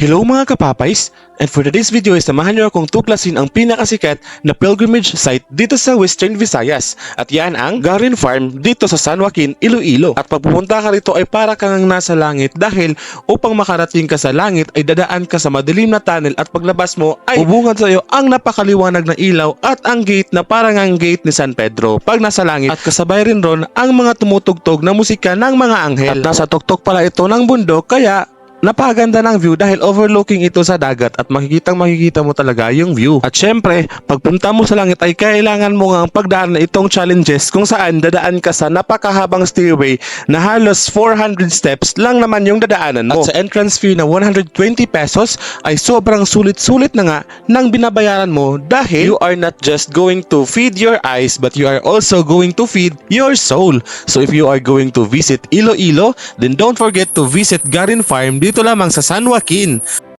Hello mga kapapays! And for today's video ay samahan niyo akong tuklasin ang pinakasikat na pilgrimage site dito sa Western Visayas. At yan ang Garin Farm dito sa San Joaquin, Iloilo. At pag pupunta ka rito ay para kang nasa langit dahil upang makarating ka sa langit ay dadaan ka sa madilim na tunnel at paglabas mo ay bubungad sa iyo ang napakaliwanag na ilaw at ang gate na parang ang gate ni San Pedro pag nasa langit. At kasabay rin ron ang mga tumutugtog na musika ng mga anghel. At nasa tuktok pala ito ng bundok kaya Napakaganda ng view dahil overlooking ito sa dagat at makikitang makikita mo talaga yung view. At syempre, pagpunta mo sa langit ay kailangan mo nga pagdaan na itong challenges kung saan dadaan ka sa napakahabang stairway na halos 400 steps lang naman yung dadaanan mo. At sa entrance fee na 120 pesos ay sobrang sulit-sulit na nga nang binabayaran mo dahil you are not just going to feed your eyes but you are also going to feed your soul. So if you are going to visit Iloilo, then don't forget to visit Garin Farm dito lamang sa San Joaquin.